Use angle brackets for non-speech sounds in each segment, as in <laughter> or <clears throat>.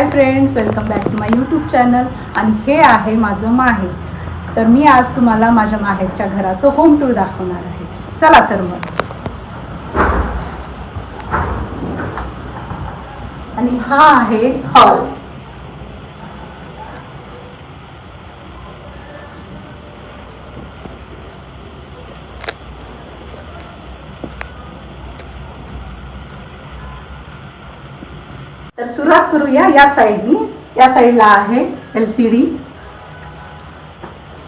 Hi friends welcome back to my YouTube channel आणि हे आहे माझं माहेर तर मी आज तुम्हाला माझ्या माहेरच्या घराचं होम टूर दाखवणार आहे. चला तर मग. आणि हा आहे हॉल तर सुरुवात करूया या साईडनी. या साईडला आहे एल सी डी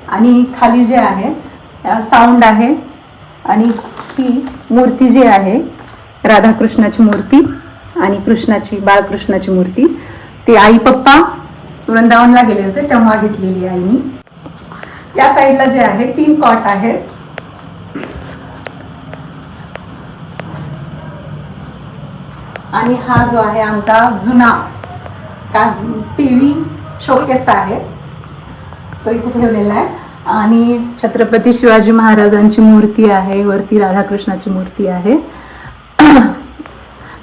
आणि खाली जे आहे साऊंड आहे आणि ही मूर्ती जी आहे राधाकृष्णाची मूर्ती आणि कृष्णाची बाळकृष्णाची मूर्ती. ती आई पप्पा वृंदावनला गेले होते तेव्हा घेतलेली आहे मी. या साईडला जे आहे तीन कॉट आहेत. आणि हा जो आहे आमचा जुना का टी व्ही शोकेस आहे. तो इथे ठेवलेला आहे. आणि छत्रपती शिवाजी महाराजांची मूर्ती आहे वरती राधाकृष्णाची मूर्ती आहे. <clears throat>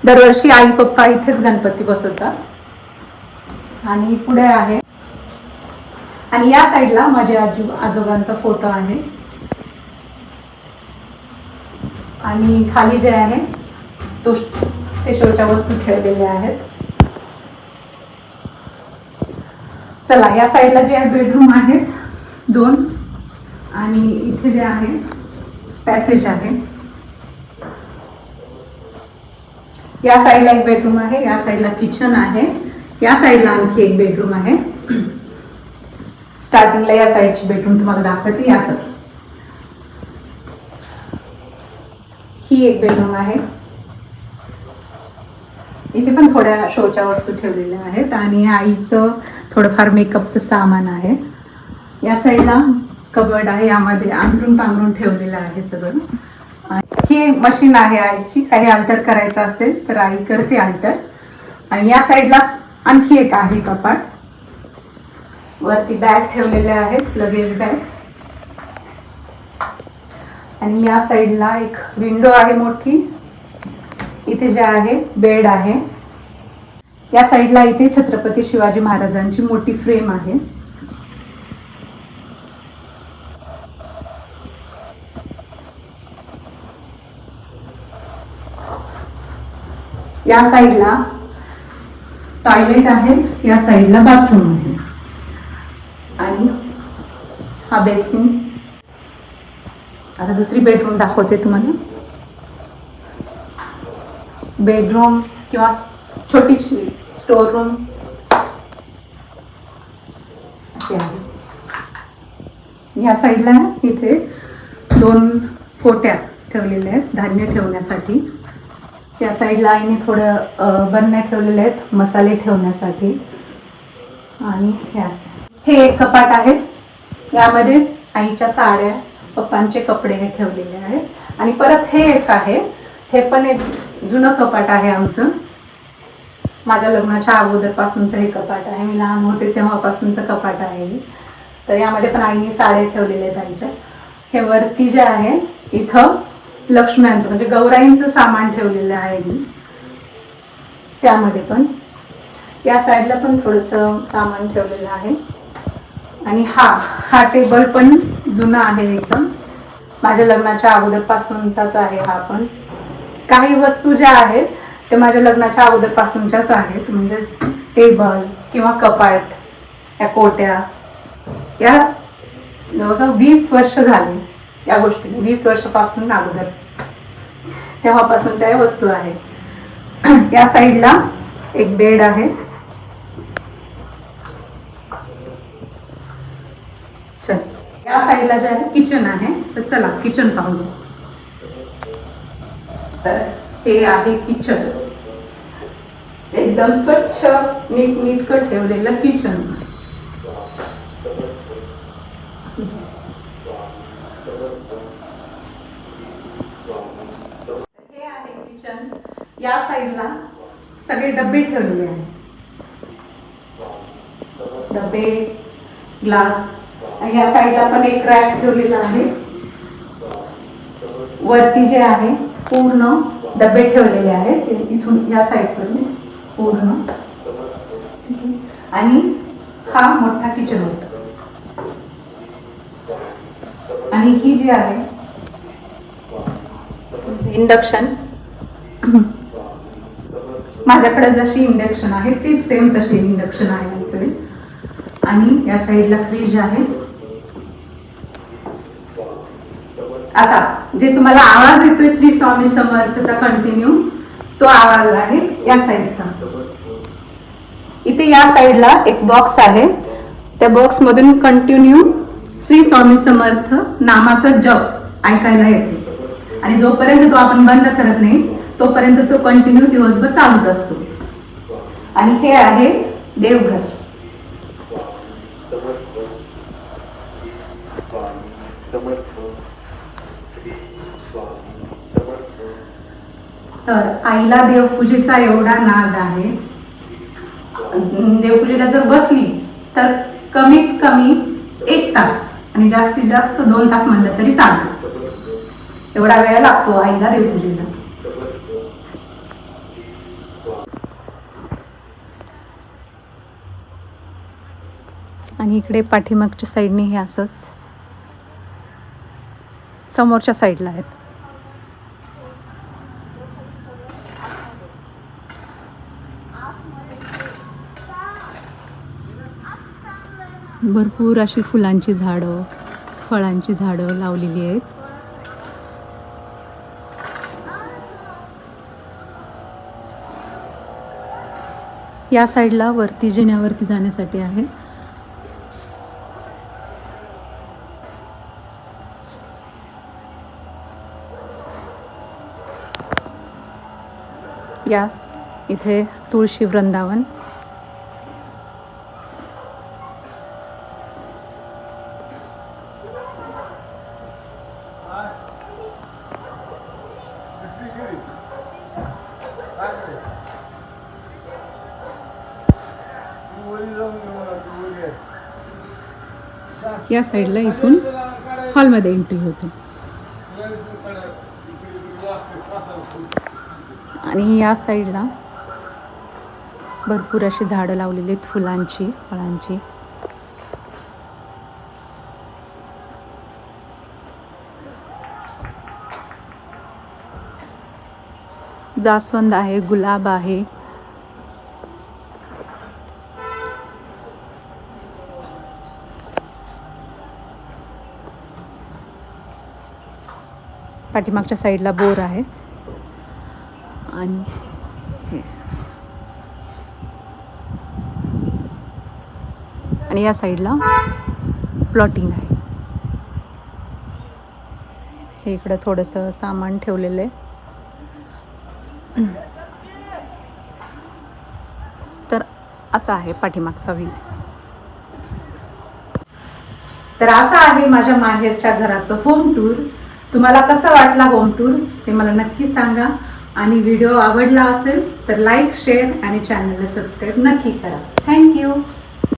दरवर्षी आई पप्पा इथेच गणपती बसवतात. आणि पुढे आहे. आणि या साईडला माझ्या आजू आजोबांचा फोटो आहे. आणि खाली जे आहे तो ते शोच्या वस्तू ठेवलेल्या आहेत. चला या साईडला जे आहे बेडरूम आहेत दोन. आणि इथे जे आहे पॅसेज आहे. या साईडला एक बेडरूम आहे या साईडला किचन आहे या साईडला आणखी एक बेडरूम आहे. स्टार्टिंगला या साईडची बेडरूम तुम्हाला दाखवते यात ही एक बेडरूम आहे. इथे पण थोड्या शोच्या वस्तू ठेवलेल्या आहेत आणि आईचं थोडंफार मेकअपचं सामान आहे. या साईडला कबड आहे यामध्ये अंथरून पांघरून ठेवलेलं आहे सगळं. आणि ही मशीन आहे आईची काही अल्टर करायचं असेल तर आई करते अल्टर. आणि या साईडला आणखी एक आहे कपाट. वरती बॅग ठेवलेल्या आहेत लगेज बॅग. आणि या साईडला एक विंडो आहे मोठी. इथे जे आहे बेड आहे. या साईडला इथे छत्रपती शिवाजी महाराजांची मोठी फ्रेम आहे. या साईडला टॉयलेट आहे या साईडला बाथरूम आहे. आणि हा बेसिन. आता दुसरी बेडरूम दाखवते तुम्हाला. बेडरूम किंवा छोटीशी स्टोर रूम. या साईडला इथे दोन पोट्या ठेवलेल्या आहेत धान्य ठेवण्यासाठी. या साईडला आईने थोडं बनण्या बरण्या ठेवलेल्या आहेत मसाले ठेवण्यासाठी. आणि ह्या हे एक कपाट आहे. यामध्ये आईच्या साड्या पप्पांचे कपडे हे ठेवलेले आहेत. आणि परत हे एक आहे. हे पण एक जुनं कपाट आहे आमचं. माझ्या लग्नाच्या अगोदरपासूनचं हे कपाट आहे. मी लहान होते तेव्हापासूनचं कपाट आहे तर यामध्ये पण आईने साड्या ठेवलेल्या आहेत त्यांच्या हे वरती जे आहे इथं लक्ष्म्यांचं म्हणजे गौराईंचं सामान ठेवलेलं आहे मी. त्यामध्ये पण. या साईडला पण थोडंसं सामान ठेवलेलं आहे. आणि हा हा टेबल पण जुना आहे एकदम. माझ्या लग्नाच्या अगोदरपासूनचाच आहे हा पण. काही वस्तू ज्या आहेत ते माझ्या लग्नाच्या अगोदरपासूनच्याच आहेत. म्हणजेच टेबल किंवा कपाट या कोट्या या जवळजवळ वीस वर्ष झाली या गोष्टी वीस वर्षापासून अगोदर. तेव्हापासूनच्या या वस्तू आहेत. <clears throat> या साईडला एक बेड आहे. चल. या साईडला जे आहे किचन आहे. तर चला किचन पाहूया. तर हे आहे किचन. एकदम स्वच्छ नीट नीटकं ठेवलेलं किचन. हे आहे किचन. या साईडला सगळे डबे ठेवलेले आहेत. डबे ग्लास या साईडला पण एक रॅक ठेवलेला आहे. वरती जे आहे पूर्ण डबे ठेवलेले आहेत. इथून या साईडपर्यंत पूर्ण. आणि हा मोठा किचन होतो. आणि ही जी आहे इंडक्शन माझ्याकडे जशी इंडक्शन आहे तीच सेम तशी इंडक्शन आहे माझ्याकडे आणि या साईडला फ्रीज आहे. आता जे तुम्हाला आवाज येतोय श्री स्वामी समर्थचा कंटिन्यू तो आवाज आहे या साईडचा इथे या साईडला एक बॉक्स आहे. त्या बॉक्स मधून कंटिन्यू श्री स्वामी समर्थ नामाचं जप ऐकायला येते. आणि जोपर्यंत तो आपण बंद करत नाही तोपर्यंत तो कंटिन्यू दिवसभर चालूच असतो. आणि हे आहे देवघर. तर आईला देवपूजेचा एवढा नाद आहे. देवपूजेला जर बसली तर कमीत कमी एक तास आणि जास्तीत जास्त दोन तास म्हणलं तरी चालतं. एवढा वेळ लागतो आईला देवपूजेला. आणि इकडे पाठीमागच्या साईडने हे असंच समोरच्या साईडला आहेत. भरपूर अशी फुलांची झाडं फळांची झाडं लावलेली आहेत. या साईडला वरती जिन्यावरती जाण्यासाठी आहे. या इथे तुळशी वृंदावन. या साईडला इथून हॉलमध्ये एंट्री होते. आणि या साईडला भरपूर अशी झाडं लावलेली आहेत फुलांची फळांची. जास्वंद आहे गुलाब आहे. पाठीमागच्या साईडला बोर आहे. आणि हे. आणि या साईडला प्लॉटिंग आहे. हे इकडं थोडंसं सामान ठेवलेलं आहे. तर असा आहे पाठीमागचा व्ह्यू. तर असं आहे माझ्या माहेरच्या घराचं होम टूर तुम्हाला कसा वाटला होम टूर ते मला नक्की सांगा. आणि व्हिडिओ आवडला असेल तर लाईक शेअर आणि चॅनलला सबस्क्राईब नक्की करा. थँक्यू